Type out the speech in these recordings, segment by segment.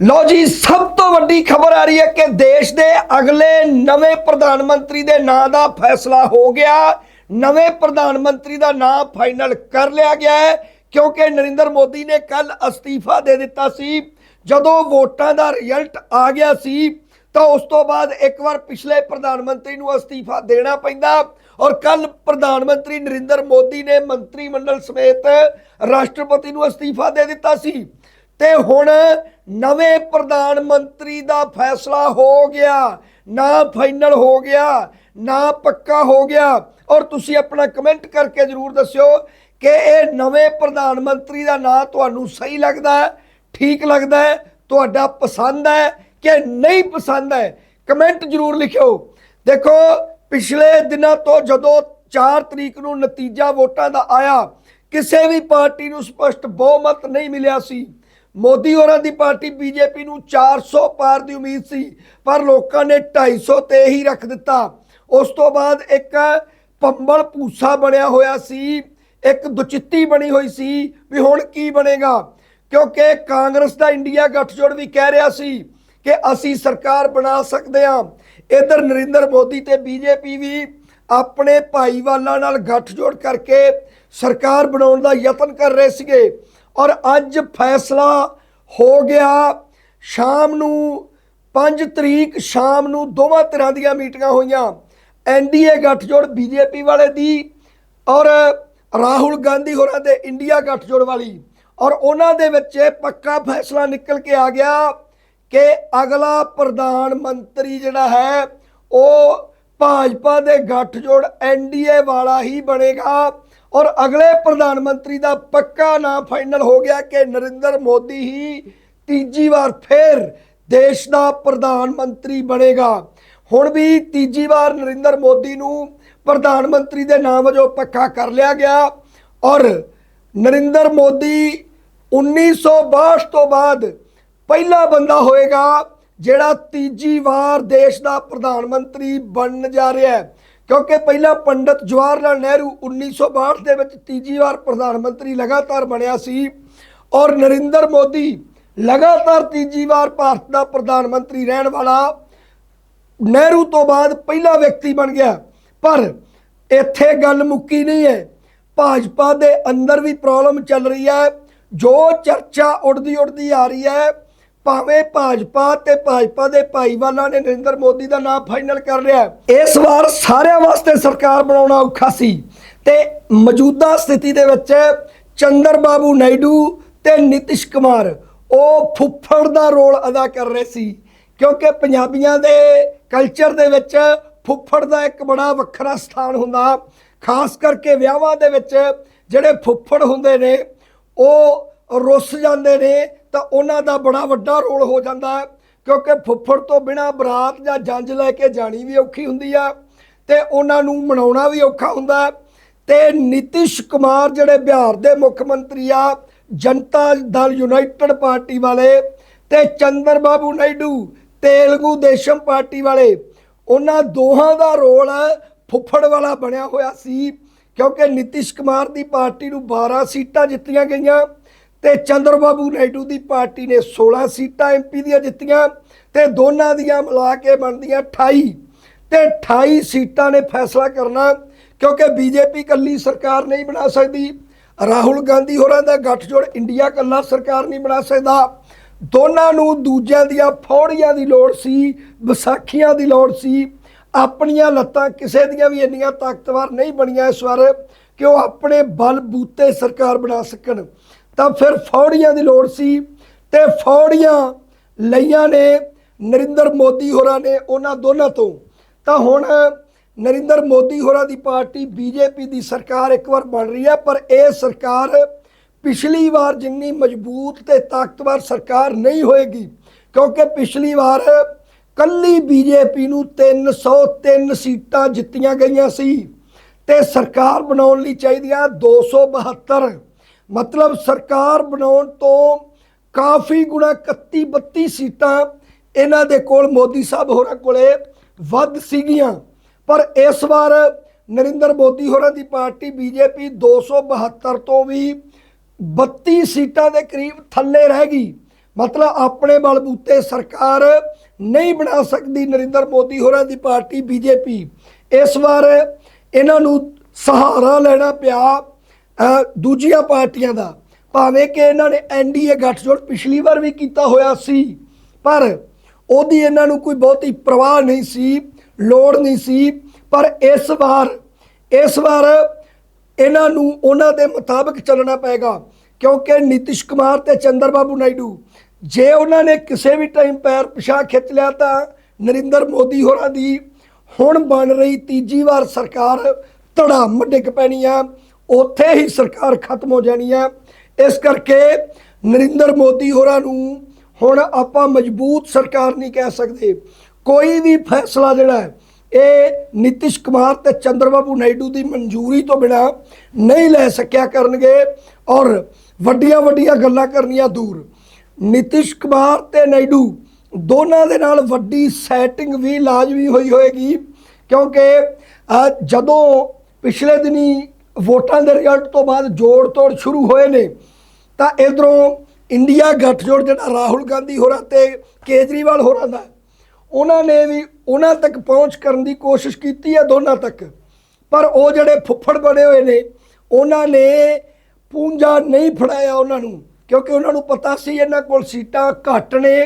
ਲੋ ਜੀ, ਸਭ ਤੋਂ ਵੱਡੀ ਖਬਰ ਆ ਰਹੀ ਹੈ ਕਿ ਦੇਸ਼ ਦੇ ਅਗਲੇ ਨਵੇਂ ਪ੍ਰਧਾਨ ਮੰਤਰੀ ਦੇ ਨਾਂ ਦਾ ਫੈਸਲਾ ਹੋ ਗਿਆ। ਨਵੇਂ ਪ੍ਰਧਾਨ ਮੰਤਰੀ ਦਾ ਨਾਂ ਫਾਈਨਲ ਕਰ ਲਿਆ ਗਿਆ ਹੈ, ਕਿਉਂਕਿ ਨਰਿੰਦਰ ਮੋਦੀ ਨੇ ਕੱਲ ਅਸਤੀਫਾ ਦੇ ਦਿੱਤਾ ਸੀ। ਜਦੋਂ ਵੋਟਾਂ ਦਾ ਰਿਜ਼ਲਟ ਆ ਗਿਆ ਸੀ, ਤਾਂ ਉਸ ਤੋਂ ਬਾਅਦ ਇੱਕ ਵਾਰ ਪਿਛਲੇ ਪ੍ਰਧਾਨ ਮੰਤਰੀ ਨੂੰ ਅਸਤੀਫਾ ਦੇਣਾ ਪੈਂਦਾ। ਔਰ ਕੱਲ ਪ੍ਰਧਾਨ ਮੰਤਰੀ ਨਰਿੰਦਰ ਮੋਦੀ ਨੇ ਮੰਤਰੀ ਮੰਡਲ ਸਮੇਤ ਰਾਸ਼ਟਰਪਤੀ ਨੂੰ ਅਸਤੀਫਾ ਦੇ ਦਿੱਤਾ ਸੀ। ਤੇ ਹੁਣ ਨਵੇਂ ਪ੍ਰਧਾਨ ਮੰਤਰੀ ਦਾ ਫੈਸਲਾ ਹੋ ਗਿਆ। ਨਾ ਫਾਈਨਲ ਹੋ ਗਿਆ, ਨਾ ਪੱਕਾ ਹੋ ਗਿਆ। ਔਰ ਤੁਸੀਂ ਆਪਣਾ ਕਮੈਂਟ ਕਰਕੇ ਜਰੂਰ ਦੱਸਿਓ ਕਿ ਇਹ ਨਵੇਂ ਪ੍ਰਧਾਨ ਮੰਤਰੀ ਦਾ ਨਾਂ ਤੁਹਾਨੂੰ ਸਹੀ ਲੱਗਦਾ ਹੈ, ਠੀਕ ਲੱਗਦਾ ਹੈ, ਤੁਹਾਡਾ ਪਸੰਦ ਹੈ ਕਿ ਨਹੀਂ ਪਸੰਦ ਹੈ। ਕਮੈਂਟ ਜਰੂਰ ਲਿਖਿਓ। ਦੇਖੋ, ਪਿਛਲੇ ਦਿਨਾਂ ਤੋਂ ਜਦੋਂ 4 ਤਰੀਕ ਨੂੰ ਨਤੀਜਾ ਵੋਟਾਂ ਦਾ ਆਇਆ, ਕਿਸੇ ਵੀ ਪਾਰਟੀ ਨੂੰ ਸਪਸ਼ਟ ਬਹੁਮਤ ਨਹੀਂ ਮਿਲਿਆ ਸੀ। ਮੋਦੀ ਹੋਰਾਂ ਦੀ ਪਾਰਟੀ ਬੀਜੇਪੀ ਨੂੰ 400 ਪਾਰ ਦੀ ਉਮੀਦ ਸੀ, ਪਰ ਲੋਕਾਂ ਨੇ 250 ਤੇ ਹੀ ਰੱਖ ਦਿੱਤਾ। ਉਸ ਤੋਂ ਬਾਅਦ ਇੱਕ ਪੰਬਲ ਪੂਸਾ ਬਣਿਆ ਹੋਇਆ ਸੀ, ਇੱਕ ਦੁਚਿੱਤੀ ਬਣੀ ਹੋਈ ਸੀ ਵੀ ਹੁਣ ਕੀ ਬਣੇਗਾ, ਕਿਉਂਕਿ ਕਾਂਗਰਸ ਦਾ ਇੰਡੀਆ ਗੱਠਜੋੜ ਵੀ ਕਹਿ ਰਿਹਾ ਸੀ ਕਿ ਅਸੀਂ ਸਰਕਾਰ ਬਣਾ ਸਕਦੇ ਹਾਂ। ਇਧਰ ਨਰਿੰਦਰ ਮੋਦੀ ਤੇ ਬੀਜੇਪੀ ਵੀ ਆਪਣੇ ਭਾਈਵਾਲਾਂ ਨਾਲ ਗੱਠਜੋੜ ਕਰਕੇ ਸਰਕਾਰ ਬਣਾਉਣ ਦਾ ਯਤਨ ਕਰ ਰਹੇ ਸੀਗੇ। ਔਰ ਅੱਜ ਫੈਸਲਾ ਹੋ ਗਿਆ ਸ਼ਾਮ ਨੂੰ 5 ਤਰੀਕ ਸ਼ਾਮ ਨੂੰ ਦੋਵਾਂ ਤਰ੍ਹਾਂ ਦੀਆਂ ਮੀਟਿੰਗਾਂ ਹੋਈਆਂ। ਐਨਡੀਏ ਗੱਠਜੋੜ ਬੀਜੇਪੀ ਵਾਲੇ ਦੀ ਔਰ ਰਾਹੁਲ ਗਾਂਧੀ ਹੋਰਾਂ ਦੇ ਇੰਡੀਆ ਗੱਠਜੋੜ ਵਾਲੀ। ਔਰ ਉਹਨਾਂ ਦੇ ਵਿੱਚ ਇਹ ਪੱਕਾ ਫੈਸਲਾ ਨਿਕਲ ਕੇ ਆ ਗਿਆ ਕਿ ਅਗਲਾ ਪ੍ਰਧਾਨ ਮੰਤਰੀ ਜਿਹੜਾ ਹੈ, ਉਹ ਭਾਜਪਾ ਦੇ ਗੱਠਜੋੜ ਐਨਡੀਏ ਵਾਲਾ ਹੀ ਬਣੇਗਾ। ਔਰ ਅਗਲੇ ਪ੍ਰਧਾਨ ਮੰਤਰੀ ਦਾ ਪੱਕਾ ਨਾਂ ਫਾਈਨਲ ਹੋ ਗਿਆ ਕਿ ਨਰਿੰਦਰ ਮੋਦੀ ਹੀ ਤੀਜੀ ਵਾਰ ਫੇਰ ਦੇਸ਼ ਦਾ ਪ੍ਰਧਾਨ ਮੰਤਰੀ ਬਣੇਗਾ। ਹੁਣ ਵੀ ਤੀਜੀ ਵਾਰ ਨਰਿੰਦਰ ਮੋਦੀ ਨੂੰ ਪ੍ਰਧਾਨ ਮੰਤਰੀ ਦੇ ਨਾਮ ਵਜੋਂ ਪੱਕਾ ਕਰ ਲਿਆ ਗਿਆ ਔਰ ਨਰਿੰਦਰ ਮੋਦੀ 1962 ਤੋਂ ਬਾਅਦ ਪਹਿਲਾ ਬੰਦਾ ਹੋਏਗਾ ਜਿਹੜਾ ਤੀਜੀ ਵਾਰ ਦੇਸ਼ ਦਾ ਪ੍ਰਧਾਨ ਮੰਤਰੀ ਬਣਨ ਜਾ ਰਿਹਾ ਹੈ। ਕਿਉਂਕਿ ਪਹਿਲਾਂ ਪੰਡਤ ਜਵਾਹਰ ਲਾਲ ਨਹਿਰੂ 1962 ਦੇ ਵਿੱਚ ਤੀਜੀ ਵਾਰ ਪ੍ਰਧਾਨ ਮੰਤਰੀ ਲਗਾਤਾਰ ਬਣਿਆ ਸੀ ਔਰ ਨਰਿੰਦਰ ਮੋਦੀ ਲਗਾਤਾਰ ਤੀਜੀ ਵਾਰ ਭਾਰਤ ਦਾ ਪ੍ਰਧਾਨ ਮੰਤਰੀ ਰਹਿਣ ਵਾਲਾ ਨਹਿਰੂ ਤੋਂ ਬਾਅਦ ਪਹਿਲਾ ਵਿਅਕਤੀ ਬਣ ਗਿਆ। ਪਰ ਇੱਥੇ ਗੱਲ ਮੁੱਕੀ ਨਹੀਂ ਹੈ। ਭਾਜਪਾ ਦੇ ਅੰਦਰ ਵੀ ਪ੍ਰੋਬਲਮ ਚੱਲ ਰਹੀ ਹੈ। ਜੋ ਚਰਚਾ ਉੜਦੀ ਉੜਦੀ ਆ ਰਹੀ ਹੈ ਭਾਵੇਂ ਭਾਜਪਾ ਤੇ ਭਾਜਪਾ ਦੇ ਭਾਈਵਾਲਾਂ ਨੇ ਨਰਿੰਦਰ ਮੋਦੀ ਦਾ ਨਾਮ ਫਾਈਨਲ ਕਰ ਲਿਆ। ਇਸ ਵਾਰ ਸਾਰਿਆਂ ਵਾਸਤੇ ਸਰਕਾਰ ਬਣਾਉਣਾ ਔਖਾ ਸੀ ਤੇ ਮੌਜੂਦਾ ਸਥਿਤੀ ਦੇ ਵਿੱਚ ਚੰਦਰ ਬਾਬੂ ਨਾਇਡੂ ਤੇ ਨਿਤਿਸ਼ ਕੁਮਾਰ ਉਹ ਫੁੱਫੜ ਦਾ ਰੋਲ ਅਦਾ ਕਰ ਰਹੇ ਸੀ ਕਿਉਂਕਿ ਪੰਜਾਬੀਆਂ ਦੇ ਕਲਚਰ ਦੇ ਵਿੱਚ ਫੁੱਫੜ ਦਾ ਇੱਕ ਬੜਾ ਵੱਖਰਾ ਸਥਾਨ ਹੁੰਦਾ। ਖਾਸ ਕਰਕੇ ਵਿਆਹਾਂ ਦੇ ਵਿੱਚ ਜਿਹੜੇ ਫੁੱਫੜ ਹੁੰਦੇ ਨੇ, ਉਹ ਰੁੱਸ ਜਾਂਦੇ ਨੇ ਤਾਂ ਉਹਨਾਂ ਦਾ ਬੜਾ ਵੱਡਾ ਰੋਲ ਹੋ ਜਾਂਦਾ ਹੈ, ਕਿਉਂਕਿ ਫੁੱਫੜ ਤੋਂ ਬਿਨਾ ਬਰਾਤ ਜਾਂ ਜੰਜ ਲੈ ਕੇ ਜਾਣੀ ਵੀ ਔਖੀ ਹੁੰਦੀ ਆ, ਤੇ ਉਹਨਾਂ ਨੂੰ ਮਨਾਉਣਾ ਵੀ ਔਖਾ ਹੁੰਦਾ ਹੈ। ਤੇ ਨਿਤਿਸ਼ ਕੁਮਾਰ ਜਿਹੜੇ ਬਿਹਾਰ ਦੇ ਮੁੱਖ ਮੰਤਰੀ ਆ, ਜਨਤਾ ਦਲ ਯੂਨਾਈਟਿਡ ਪਾਰਟੀ ਵਾਲੇ ਤੇ ਚੰਦਰ ਬਾਬੂ ਨਾਇਡੂ, ਤੇਲਗੂ ਦੇਸ਼ਮ ਪਾਰਟੀ ਵਾਲੇ, ਉਹਨਾਂ ਦੋਹਾਂ ਦਾ ਰੋਲ ਫੁੱਫੜ ਵਾਲਾ ਬਣਿਆ ਹੋਇਆ ਸੀ, ਕਿਉਂਕਿ ਨਿਤਿਸ਼ ਕੁਮਾਰ ਦੀ ਪਾਰਟੀ ਨੂੰ 12 ਸੀਟਾਂ ਜਿੱਤੀਆਂ ਗਈਆਂ। ਤੇ ਚੰਦਰਬਾਬੂ ਨਾਇਡੂ ਦੀ ਪਾਰਟੀ ਨੇ 16 ਸੀਟਾਂ ਐਮਪੀ ਦੀਆਂ ਜਿੱਤੀਆਂ ਤੇ ਦੋਨਾਂ ਦੀਆਂ ਮਿਲਾ ਕੇ ਬਣਦੀਆਂ 28 ਤੇ 28 ਸੀਟਾਂ ਨੇ ਫੈਸਲਾ ਕਰਨਾ, ਕਿਉਂਕਿ ਬੀਜੇਪੀ ਕੱਲੀ ਸਰਕਾਰ ਨਹੀਂ ਬਣਾ ਸਕਦੀ। ਰਾਹੁਲ ਗਾਂਧੀ ਹੋਰਾਂ ਦਾ ਗੱਠਜੋੜ ਇੰਡੀਆ ਕੱਲਾ ਸਰਕਾਰ ਨਹੀਂ ਬਣਾ ਸਕਦਾ। ਦੋਨਾਂ ਨੂੰ ਦੂਜਿਆਂ ਦੀਆਂ ਫੌੜੀਆਂ ਦੀ ਲੋੜ ਸੀ, ਵਿਸਾਖੀਆਂ ਦੀ ਲੋੜ ਸੀ। ਆਪਣੀਆਂ ਲੱਤਾਂ ਕਿਸੇ ਦੀਆਂ ਵੀ ਇੰਨੀਆਂ ਤਾਕਤਵਰ ਨਹੀਂ ਬਣੀਆਂ ਇਸ ਵਾਰ ਕਿ ਉਹ ਆਪਣੇ ਬਲ ਬੂਤੇ ਸਰਕਾਰ ਬਣਾ ਸਕਣ। ਤਾਂ ਫਿਰ ਫੌੜੀਆਂ ਦੀ ਲੋੜ ਸੀ ਤੇ ਫੌੜੀਆਂ ਲਈਆਂ ਨੇ ਨਰਿੰਦਰ ਮੋਦੀ ਹੋਰਾਂ ਨੇ ਉਹਨਾਂ ਦੋਨਾਂ ਤੋਂ। ਤਾਂ ਹੁਣ ਨਰਿੰਦਰ ਮੋਦੀ ਹੋਰਾਂ ਦੀ ਪਾਰਟੀ ਬੀਜੇਪੀ ਦੀ ਸਰਕਾਰ ਇੱਕ ਵਾਰ ਬਣ ਰਹੀ ਹੈ, ਪਰ ਇਹ ਸਰਕਾਰ ਪਿਛਲੀ ਵਾਰ ਜਿੰਨੀ ਮਜ਼ਬੂਤ ਤੇ ਤਾਕਤਵਰ ਸਰਕਾਰ ਨਹੀਂ ਹੋਏਗੀ, ਕਿਉਂਕਿ ਪਿਛਲੀ ਵਾਰ ਕੱਲੀ ਬੀਜੇਪੀ ਨੂੰ 303 ਸੀਟਾਂ ਜਿੱਤੀਆਂ ਗਈਆਂ ਸੀ ਤੇ ਸਰਕਾਰ ਬਣਾਉਣ ਲਈ ਚਾਹੀਦੀਆਂ 272 ਮਤਲਬ ਸਰਕਾਰ ਬਣਾਉਣ ਤੋਂ ਕਾਫੀ ਗੁਣਾ 31 32 ਸੀਟਾਂ ਇਹਨਾਂ ਦੇ ਕੋਲ, ਮੋਦੀ ਸਾਹਿਬ ਹੋਰਾਂ ਕੋਲੇ ਵੱਧ ਸੀਗੀਆਂ। ਪਰ ਇਸ ਵਾਰ ਨਰਿੰਦਰ ਮੋਦੀ ਹੋਰਾਂ ਦੀ ਪਾਰਟੀ ਬੀਜੇਪੀ 272 ਤੋਂ ਵੀ 32 ਸੀਟਾਂ ਦੇ ਕਰੀਬ ਥੱਲੇ ਰਹਿ ਗਈ। ਮਤਲਬ ਆਪਣੇ ਬਲਬੂਤੇ ਸਰਕਾਰ ਨਹੀਂ ਬਣਾ ਸਕਦੀ ਨਰਿੰਦਰ ਮੋਦੀ ਹੋਰਾਂ ਦੀ ਪਾਰਟੀ ਬੀਜੇਪੀ। ਇਸ ਵਾਰ ਇਹਨਾਂ ਨੂੰ ਸਹਾਰਾ ਲੈਣਾ ਪਿਆ। ਦੂਜੀਆਂ ਪਾਰਟੀਆਂ ਦਾ। ਭਾਵੇਂ ਕਿ ਇਹਨਾਂ ਨੇ ਐਨਡੀਏ ਗੱਠਜੋੜ ਪਿਛਲੀ ਵਾਰ ਵੀ ਕੀਤਾ ਹੋਇਆ ਸੀ, ਪਰ ਉਹਦੀ ਇਹਨਾਂ ਨੂੰ ਕੋਈ ਬਹੁਤੀ ਪ੍ਰਵਾਹ ਨਹੀਂ ਸੀ, ਲੋੜ ਨਹੀਂ ਸੀ। ਪਰ ਇਸ ਵਾਰ ਇਸ ਵਾਰ ਇਹਨਾਂ ਨੂੰ ਉਹਨਾਂ ਦੇ ਮੁਤਾਬਕ ਚੱਲਣਾ ਪਏਗਾ, ਕਿਉਂਕਿ ਨਿਤਿਸ਼ ਕੁਮਾਰ ਤੇ ਚੰਦਰ ਬਾਬੂ ਨਾਇਡੂ, ਜੇ ਉਹਨਾਂ ਨੇ ਕਿਸੇ ਵੀ ਟਾਈਮ ਪੈਰ ਪਿਛਾ ਖਿੱਚ ਲਿਆ ਤਾਂ ਨਰਿੰਦਰ ਮੋਦੀ ਹੋਰਾਂ ਦੀ ਹੁਣ ਬਣ ਰਹੀ ਤੀਜੀ ਵਾਰ ਸਰਕਾਰ ਧੜਾਮ ਡਿੱਗ ਪੈਣੀ ਆ। ਉੱਥੇ ਹੀ ਸਰਕਾਰ ਖਤਮ ਹੋ ਜਾਣੀ ਆ ਇਸ ਕਰਕੇ ਨਰਿੰਦਰ ਮੋਦੀ ਹੋਰਾਂ ਨੂੰ ਹੁਣ ਆਪਾਂ ਮਜ਼ਬੂਤ ਸਰਕਾਰ ਨਹੀਂ ਕਹਿ ਸਕਦੇ। ਕੋਈ ਵੀ ਫੈਸਲਾ ਜਿਹੜਾ ਇਹ ਨਿਤਿਸ਼ ਕੁਮਾਰ ਤੇ ਚੰਦਰਬਾਬੂ ਨਾਇਡੂ ਦੀ ਮਨਜ਼ੂਰੀ ਤੋਂ ਬਿਨਾ ਨਹੀਂ ਲੈ ਸਕਿਆ ਕਰਨਗੇ ਔਰ ਵੱਡੀਆਂ ਵੱਡੀਆਂ ਗੱਲਾਂ ਕਰਨੀਆਂ ਦੂਰ। ਨਿਤਿਸ਼ ਕੁਮਾਰ ਤੇ ਨਾਇਡੂ ਦੋਨਾਂ ਦੇ ਨਾਲ ਵੱਡੀ ਸੈਟਿੰਗ ਵੀ ਲਾਜ਼ਮੀ ਹੋਈ ਹੋਏਗੀ ਕਿਉਂਕਿ ਜਦੋਂ ਪਿਛਲੇ ਦਿਨੀ ਵੋਟਾਂ ਦੇ ਰਿਜ਼ਲਟ ਤੋਂ ਬਾਅਦ ਜੋੜ ਤੋੜ ਸ਼ੁਰੂ ਹੋਏ ਨੇ। ਤਾਂ ਇਧਰੋਂ ਇੰਡੀਆ ਗੱਠਜੋੜ ਜਿਹੜਾ ਰਾਹੁਲ ਗਾਂਧੀ ਹੋਰਾਂ ਤੇ ਕੇਜਰੀਵਾਲ ਹੋਰਾਂ ਦਾ, ਉਹਨਾਂ ਨੇ ਵੀ ਉਹਨਾਂ ਤੱਕ ਪਹੁੰਚ ਕਰਨ ਦੀ ਕੋਸ਼ਿਸ਼ ਕੀਤੀ ਹੈ ਦੋਨਾਂ ਤੱਕ। ਪਰ ਉਹ ਜਿਹੜੇ ਫੁੱਫੜ ਬਣੇ ਹੋਏ ਨੇ, ਉਹਨਾਂ ਨੇ ਪੂੰਜਾ ਨਹੀਂ ਫੜਾਇਆ ਉਹਨਾਂ ਨੂੰ, ਕਿਉਂਕਿ ਉਹਨਾਂ ਨੂੰ ਪਤਾ ਸੀ ਇਹਨਾਂ ਕੋਲ ਸੀਟਾਂ ਘੱਟ ਨੇ,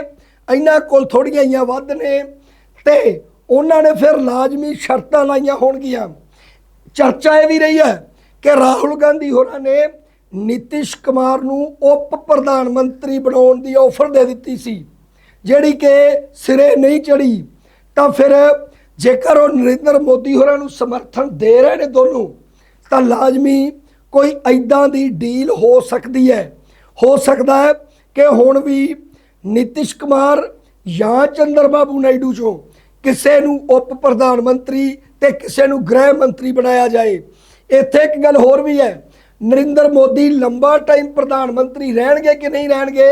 ਇਹਨਾਂ ਕੋਲ ਥੋੜੀਆਂ ਜਿਹੀਆਂ ਵੱਧ ਨੇ, ਤੇ ਉਹਨਾਂ ਨੇ ਫਿਰ ਲਾਜ਼ਮੀ ਸ਼ਰਤਾਂ ਲਾਈਆਂ ਹੋਣਗੀਆਂ। ਚਰਚਾ ਇਹ ਵੀ ਰਹੀ ਹੈ ਕਿ ਰਾਹੁਲ ਗਾਂਧੀ ਹੋਰਾਂ ਨੇ ਨਿਤਿਸ਼ ਕੁਮਾਰ ਨੂੰ ਉਪ ਪ੍ਰਧਾਨ ਮੰਤਰੀ ਬਣਾਉਣ ਦੀ ਆਫਰ ਦੇ ਦਿੱਤੀ ਸੀ। ਜਿਹੜੀ ਕਿ ਸਿਰੇ ਨਹੀਂ ਚੜੀ ਤਾਂ ਫਿਰ ਜੇਕਰ ਉਹ ਨਰਿੰਦਰ ਮੋਦੀ ਹੋਰਾਂ ਨੂੰ ਸਮਰਥਨ ਦੇ ਰਹੇ ਨੇ ਦੋਨੋਂ, ਤਾਂ ਲਾਜ਼ਮੀ ਕੋਈ ਐਦਾਂ ਦੀ ਡੀਲ ਹੋ ਸਕਦੀ ਹੈ। ਹੋ ਸਕਦਾ ਹੈ ਕਿ ਹੁਣ ਵੀ ਨਿਤਿਸ਼ ਕੁਮਾਰ ਜਾਂ ਚੰਦਰ ਬਾਬੂ ਨਾਇਡੂ ਚੋਂ ਕਿਸੇ ਨੂੰ ਉਪ ਪ੍ਰਧਾਨ ਮੰਤਰੀ ਤੇ ਕਿਸੇ ਨੂੰ ਗ੍ਰਹਿ ਮੰਤਰੀ ਬਣਾਇਆ ਜਾਏ। ਇੱਥੇ ਇੱਕ ਗੱਲ ਹੋਰ ਵੀ ਹੈ। ਨਰਿੰਦਰ ਮੋਦੀ ਲੰਬਾ ਟਾਈਮ ਪ੍ਰਧਾਨ ਮੰਤਰੀ ਰਹਿਣਗੇ ਕਿ ਨਹੀਂ ਰਹਿਣਗੇ?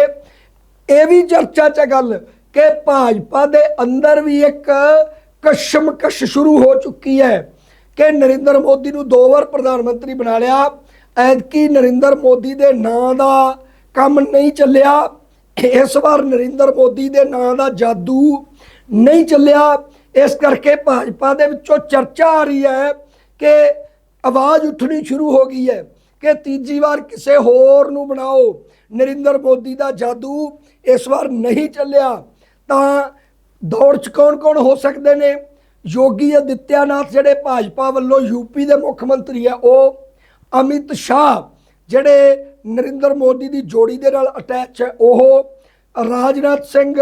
ਇਹ ਵੀ ਚਰਚਾ ਚ ਗੱਲ ਕਿ ਭਾਜਪਾ ਦੇ ਅੰਦਰ ਵੀ ਇੱਕ ਕਸ਼ਮਕਸ਼ ਸ਼ੁਰੂ ਹੋ ਚੁੱਕੀ ਹੈ ਕਿ ਨਰਿੰਦਰ ਮੋਦੀ ਨੂੰ ਦੋ ਵਾਰ ਪ੍ਰਧਾਨ ਮੰਤਰੀ ਬਣਾ ਲਿਆ। ਐਤਕੀ ਨਰਿੰਦਰ ਮੋਦੀ ਦੇ ਨਾਂ ਦਾ ਕੰਮ ਨਹੀਂ ਚੱਲਿਆ। ਇਸ ਵਾਰ ਨਰਿੰਦਰ ਮੋਦੀ ਦੇ ਨਾਂ ਦਾ ਜਾਦੂ ਨਹੀਂ ਚੱਲਿਆ। ਇਸ ਕਰਕੇ ਭਾਜਪਾ ਦੇ ਵਿੱਚੋਂ ਚਰਚਾ ਆ ਰਹੀ ਹੈ ਕਿ ਆਵਾਜ਼ ਉੱਠਣੀ ਸ਼ੁਰੂ ਹੋ ਗਈ ਹੈ ਕਿ ਤੀਜੀ ਵਾਰ ਕਿਸੇ ਹੋਰ ਨੂੰ ਬਣਾਓ। ਨਰਿੰਦਰ ਮੋਦੀ ਦਾ ਜਾਦੂ ਇਸ ਵਾਰ ਨਹੀਂ ਚੱਲਿਆ। ਤਾਂ ਦੌੜ ਚ ਕੌਣ-ਕੌਣ ਹੋ ਸਕਦੇ ਨੇ? ਯੋਗੀ ਆਦਿੱਤਿਆਨਾਥ ਜਿਹੜੇ ਭਾਜਪਾ ਵੱਲੋਂ ਯੂਪੀ ਦੇ ਮੁੱਖ ਮੰਤਰੀ ਆ ਉਹ ਅਮਿਤ ਸ਼ਾਹ, ਜਿਹੜੇ ਨਰਿੰਦਰ ਮੋਦੀ ਦੀ ਜੋੜੀ ਦੇ ਨਾਲ ਅਟੈਚ ਹੈ, ਉਹ ਰਾਜਨਾਥ ਸਿੰਘ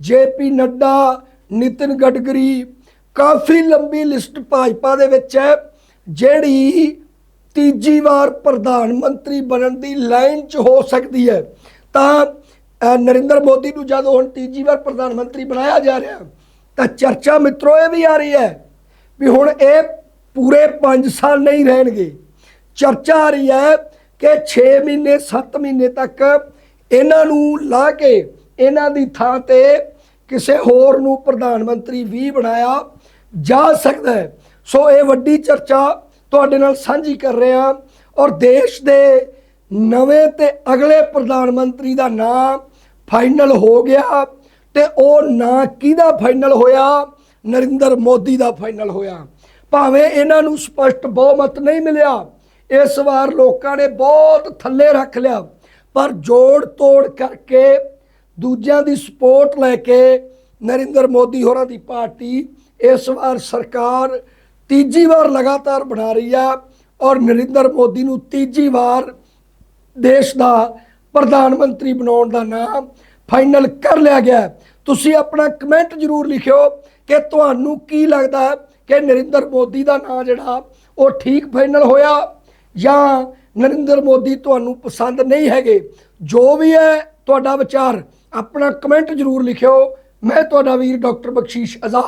ਜੇਪੀ ਨੱਡਾ, ਨਿਤਿਨ ਗਡਕਰੀ, ਕਾਫੀ ਲੰਬੀ ਲਿਸਟ ਭਾਜਪਾ ਦੇ ਵਿੱਚ ਹੈ। ਜਿਹੜੀ ਤੀਜੀ ਵਾਰ ਪ੍ਰਧਾਨ ਮੰਤਰੀ ਬਣਨ ਦੀ ਲਾਈਨ 'ਚ ਹੋ ਸਕਦੀ ਹੈ। ਤਾਂ ਨਰਿੰਦਰ ਮੋਦੀ ਨੂੰ ਜਦੋਂ ਹੁਣ ਤੀਜੀ ਵਾਰ ਪ੍ਰਧਾਨ ਮੰਤਰੀ ਬਣਾਇਆ ਜਾ ਰਿਹਾ, ਤਾਂ ਚਰਚਾ ਮਿੱਤਰੋ ਇਹ ਵੀ ਆ ਰਹੀ ਹੈ ਵੀ ਹੁਣ ਇਹ ਪੂਰੇ 5 ਸਾਲ ਨਹੀਂ ਰਹਿਣਗੇ। ਚਰਚਾ ਆ ਰਹੀ ਹੈ ਕਿ 6 ਮਹੀਨੇ 7 ਮਹੀਨੇ ਤੱਕ ਇਹਨਾਂ ਨੂੰ ਲਾ ਕੇ ਇਹਨਾਂ ਦੀ ਥਾਂ ਤੇ ਕਿਸੇ ਹੋਰ ਨੂੰ ਪ੍ਰਧਾਨ ਮੰਤਰੀ ਵੀ ਬਣਾਇਆ ਜਾ ਸਕਦਾ ਹੈ। ਸੋ ਇਹ ਵੱਡੀ ਚਰਚਾ ਤੁਹਾਡੇ ਨਾਲ ਸਾਂਝੀ ਕਰ ਰਹੇ ਹਾਂ ਔਰ ਦੇਸ਼ ਦੇ ਨਵੇਂ ਤੇ ਅਗਲੇ ਪ੍ਰਧਾਨ ਮੰਤਰੀ ਦਾ ਨਾਮ ਫਾਈਨਲ ਹੋ ਗਿਆ ਤੇ ਉਹ ਨਾਂ ਕਿਹਦਾ ਫਾਈਨਲ ਹੋਇਆ? ਨਰਿੰਦਰ ਮੋਦੀ ਦਾ ਫਾਈਨਲ ਹੋਇਆ। ਭਾਵੇਂ ਇਹਨਾਂ ਨੂੰ ਸਪਸ਼ਟ ਬਹੁਮਤ ਨਹੀਂ ਮਿਲਿਆ, ਇਸ ਵਾਰ ਲੋਕਾਂ ਨੇ ਬਹੁਤ ਥੱਲੇ ਰੱਖ ਲਿਆ, ਪਰ ਜੋੜ ਤੋੜ ਕਰਕੇ ਦੂਜਿਆਂ ਦੀ ਸਪੋਰਟ ਲੈ ਕੇ ਨਰਿੰਦਰ ਮੋਦੀ ਹੋਰਾਂ ਦੀ ਪਾਰਟੀ ਇਸ ਵਾਰ ਸਰਕਾਰ ਤੀਜੀ ਵਾਰ ਲਗਾਤਾਰ ਬਣਾ ਰਹੀ ਹੈ ਔਰ ਨਰਿੰਦਰ ਮੋਦੀ ਨੂੰ ਤੀਜੀ ਵਾਰ ਦੇਸ਼ ਦਾ ਪ੍ਰਧਾਨ ਮੰਤਰੀ ਬਣਾਉਣ ਦਾ ਨਾਮ ਫਾਈਨਲ ਕਰ ਲਿਆ ਗਿਆ ਤੁਸੀਂ ਆਪਣਾ ਕਮੈਂਟ ਜ਼ਰੂਰ ਲਿਖਿਓ ਕਿ ਤੁਹਾਨੂੰ ਕੀ ਲੱਗਦਾ ਕਿ ਨਰਿੰਦਰ ਮੋਦੀ ਦਾ ਨਾਂ ਜਿਹੜਾ ਉਹ ਠੀਕ ਫਾਈਨਲ ਹੋਇਆ ਜਾਂ ਨਰਿੰਦਰ ਮੋਦੀ ਤੁਹਾਨੂੰ ਪਸੰਦ ਨਹੀਂ ਹੈਗੇ। ਜੋ ਵੀ ਹੈ ਤੁਹਾਡਾ ਵਿਚਾਰ ਆਪਣਾ ਕਮੈਂਟ ਜ਼ਰੂਰ ਲਿਖਿਓ। ਮੈਂ ਤੁਹਾਡਾ ਵੀਰ ਡਾਕਟਰ ਬਖਸ਼ੀਸ਼ ਆਜ਼ਾਦ।